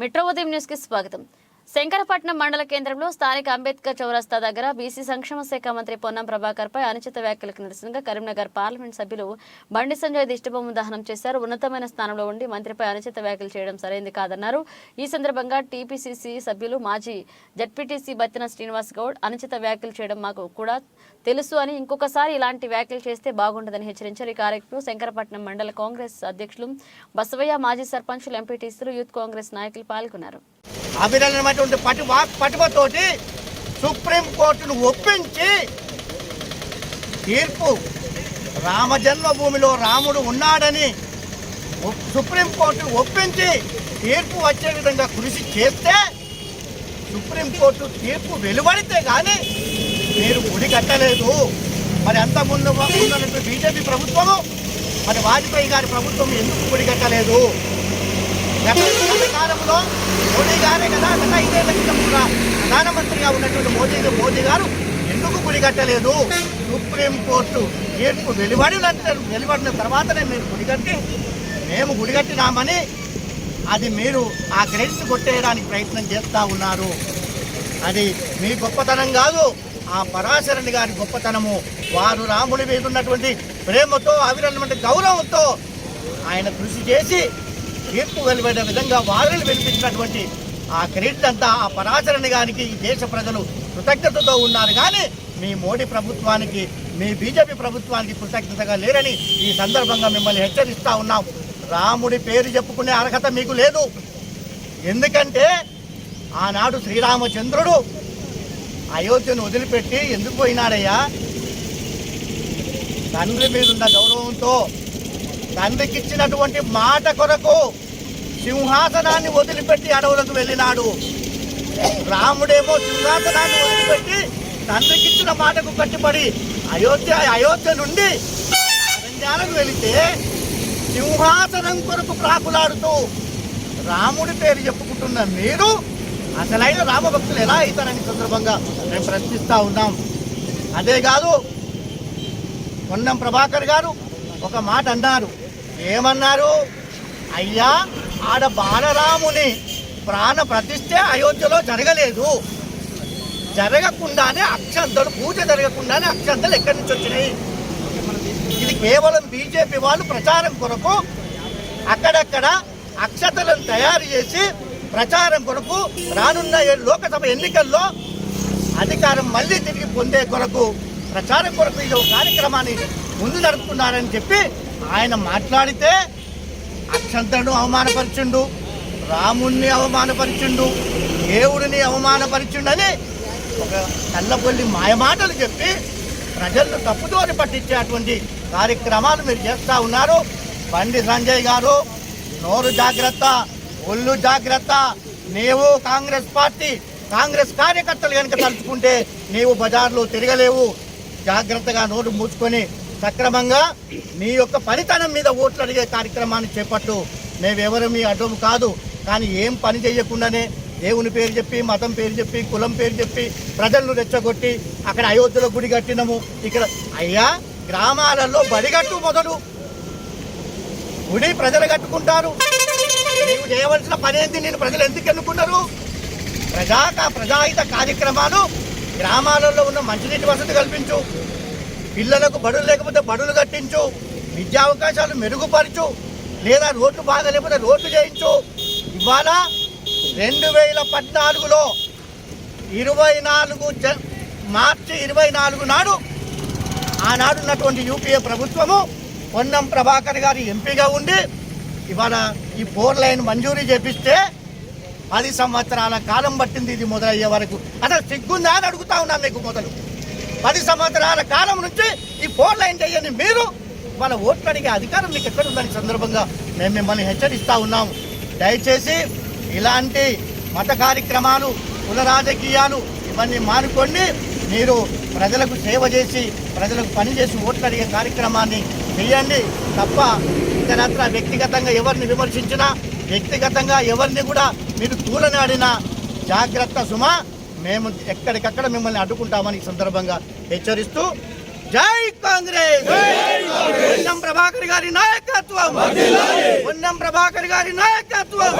Metro ఉదయం న్యూస్కి స్వాగతం. శంకరపట్నం మండల కేంద్రంలో స్థానిక అంబేద్కర్ చౌరస్తా దగ్గర బీసీ సంక్షేమ శాఖ మంత్రి పొన్నం ప్రభాకర్ పై అనుచిత వ్యాఖ్యలకు నిరసనగా కరీంనగర్ పార్లమెంట్ సభ్యులు బండి సంజయ్ దిష్టిబొమ్మ దహనం చేశారు. ఉన్నతమైన స్థానంలో ఉండి మంత్రిపై అనుచిత వ్యాఖ్యలు చేయడం సరైంది కాదన్నారు. ఈ సందర్భంగా టీపీసీసీ సభ్యులు మాజీ జడ్పీటీసీ బత్తిన శ్రీనివాస్ గౌడ్ అనుచిత వ్యాఖ్యలు చేయడం మాకు కూడా తెలుసు అని ఇంకొకసారి ఇలాంటి వ్యాఖ్యలు చేస్తే బాగుండదని హెచ్చరించారు. ఈ కార్యక్రమం శంకరపట్నం మండల కాంగ్రెస్ అధ్యక్షులు బసవయ్య మాజీ సర్పంచులు ఎంపీటీసీలు యూత్ కాంగ్రెస్ నాయకులు పాల్గొన్నారు. అభినందనమైనటువంటి పటి వాక్ సుప్రీంకోర్టును ఒప్పించి తీర్పు. రామజన్మభూమిలో రాముడు ఉన్నాడని ఒ- సుప్రీంకోర్టు ఒప్పించి తీర్పు వచ్చే విధంగా కృషి చేస్తే సుప్రీంకోర్టు తీర్పు వెలువడితే కానీ మీరు గుడి కట్టలేదు. మరి అంత ముందు ఉన్నటువంటి బీజేపీ ప్రభుత్వము మరి వాజ్పేయి గారి ప్రభుత్వం ఎందుకు గుడి కట్టలేదు? కాలంలో మోడీ గారే కదా గత ఐదేళ్ళ క్రితం కూడా ప్రధానమంత్రిగా ఉన్నటువంటి మోదీ మోదీ గారు ఎందుకు గుడిగట్టలేదు సుప్రీంకోర్టు తీర్పు వెలువడిన వెలువడిన తర్వాతనే మీరు గుడి మేము గుడి కట్టినామని అది మీరు ఆ క్రెడిట్ కొట్టేయడానికి ప్రయత్నం చేస్తూ ఉన్నారు. అది మీ గొప్పతనం కాదు ఆ పరాశరణి గారి గొప్పతనము. వారు రాముడి మీద ఉన్నటువంటి ప్రేమతో అవిరన్నటువంటి గౌరవంతో ఆయన కృషి చేసి తీర్పు వెలువడిన విధంగా వారిని వెలిపించినటువంటి ఆ క్రెడిట్ అంతా ఆ పరాచరణ గానికి ఈ దేశ ప్రజలు కృతజ్ఞతతో ఉన్నారు. కానీ మీ మోడీ ప్రభుత్వానికి మీ బీజేపీ ప్రభుత్వానికి కృతజ్ఞతగా లేరని ఈ సందర్భంగా మిమ్మల్ని హెచ్చరిస్తా ఉన్నాం. రాముడి పేరు చెప్పుకునే అర్హత మీకు లేదు. ఎందుకంటే ఆనాడు శ్రీరామచంద్రుడు అయోధ్యను వదిలిపెట్టి ఎందుకు పోయినాడయ్యా? తండ్రి మీద ఉన్న గౌరవంతో తండ్రికి ఇచ్చినటువంటి మాట కొరకు సింహాసనాన్ని వదిలిపెట్టి అడవులకు వెళ్ళినాడు. రాముడేమో సింహాసనాన్ని వదిలిపెట్టి తండ్రికి ఇచ్చిన మాటకు కట్టుబడి అయోధ్య అయోధ్య నుండి అరణ్యాలకు వెళితే సింహాసనం కొరకు ప్రాకులాడుతూ రాముడి పేరు చెప్పుకుంటున్న మీరు అసలైన రామభక్తులు ఎలా అవుతారని సందర్భంగా మేము ప్రశ్నిస్తూ ఉన్నాం. అదే కాదు పొన్నం ప్రభాకర్ గారు ఒక మాట అన్నారు. ఏమన్నారు? అయ్యా ఆడ బాలరాముని ప్రాణ ప్రతిష్ఠే అయోధ్యలో జరగలేదు. జరగకుండానే అక్షంతలు పూజ జరగకుండానే అక్షంతలు ఎక్కడి నుంచి వచ్చినాయి? ఇది కేవలం బీజేపీ వాళ్ళు ప్రచారం కొరకు అక్కడక్కడ అక్షతలను తయారు చేసి ప్రచారం కొరకు రానున్న ఏ- లోకసభ ఎన్నికల్లో అధికారం మళ్ళీ తిరిగి పొందే కొరకు ప్రచారం కొరకు ఈ కార్యక్రమాన్ని ముందు నడుపుతున్నారని చెప్పి ఆయన మాట్లాడితే అక్షంతను అవమానపరిచిండు రాముణ్ణి అవమానపరిచిండు దేవుడిని అవమానపరిచిండని ఒక తెల్లపల్లి మాయమాటలు చెప్పి ప్రజలను తప్పుదోని పట్టించేటువంటి కార్యక్రమాలు మీరు చేస్తూ ఉన్నారు. బండి సంజయ్ గారు నోరు జాగ్రత్త ఒళ్ళు జాగ్రత్త నీవు కాంగ్రెస్ పార్టీ కాంగ్రెస్ కార్యకర్తలు కనుక తలుచుకుంటే నీవు బజార్లో తిరగలేవు. జాగ్రత్తగా నోరు మూసుకొని సక్రమంగా నీ యొక్క పనితనం మీద ఓట్లు అడిగే కార్యక్రమాన్ని చేపట్టు మేమెవరు మీ అడ్డం కాదు. కానీ ఏం పని చేయకుండానే దేవుని పేరు చెప్పి మతం పేరు చెప్పి కులం పేరు చెప్పి ప్రజలను రెచ్చగొట్టి అక్కడ అయోధ్యలో గుడి కట్టినము. ఇక్కడ అయ్యా గ్రామాలలో బడిగట్టు మొదలు. గుడి ప్రజలు కట్టుకుంటారు. నీవు చేయవలసిన పని ఏంటి నేను ప్రజలు ఎందుకు ఎన్నుకున్నారు? ప్రజాక ప్రజాహిత కార్యక్రమాలు. గ్రామాలలో ఉన్న మంచినీటి వసతి కల్పించు. పిల్లలకు బడులు లేకపోతే బడులు కట్టించు విద్యా అవకాశాలు మెరుగుపరచు లేదా రోడ్లు బాగా లేకపోతే రోడ్లు చేయించు. ఇవాళ రెండు వేల పద్నాలుగులో ఇరవై నాలుగు మార్చి ఇరవై నాలుగు నాడు ఆనాడు ఉన్నటువంటి యూపీఏ ప్రభుత్వము పొన్నం ప్రభాకర్ గారి ఎంపీగా ఉండి ఇవాళ ఈ ఫోర్ లైన్ మంజూరీ చేపిస్తే పది సంవత్సరాల కాలం పట్టింది ఇది మొదలయ్యే వరకు. అసలు సిగ్గుందా అని అడుగుతా ఉన్నా మీకు మొదలు పది సంవత్సరాల కాలం నుంచి ఈ ఫోర్ లైన్ చేయని మీరు వాళ్ళ ఓట్లు అడిగే అధికారం మీకు ఎక్కడ ఉందని సందర్భంగా మేము మిమ్మల్ని హెచ్చరిస్తూ ఉన్నాము. దయచేసి ఇలాంటి మత కార్యక్రమాలు కుల రాజకీయాలు ఇవన్నీ మానుకోండి మీరు ప్రజలకు సేవ చేసి ప్రజలకు పనిచేసి ఓట్లు అడిగే కార్యక్రమాన్ని చేయండి తప్ప ఇతరత్ర వ్యక్తిగతంగా ఎవరిని విమర్శించినా వ్యక్తిగతంగా ఎవరిని కూడా మీరు తూలనాడినా జాగ్రత్త సుమా. మేము ఎక్కడికక్కడ మిమ్మల్ని అడ్డుకుంటామని ఈ సందర్భంగా హెచ్చరిస్తూ జై కాంగ్రెస్! పున్నం ప్రభాకర్ గారి నాయకత్వం! పొన్నం ప్రభాకర్ గారి నాయకత్వం!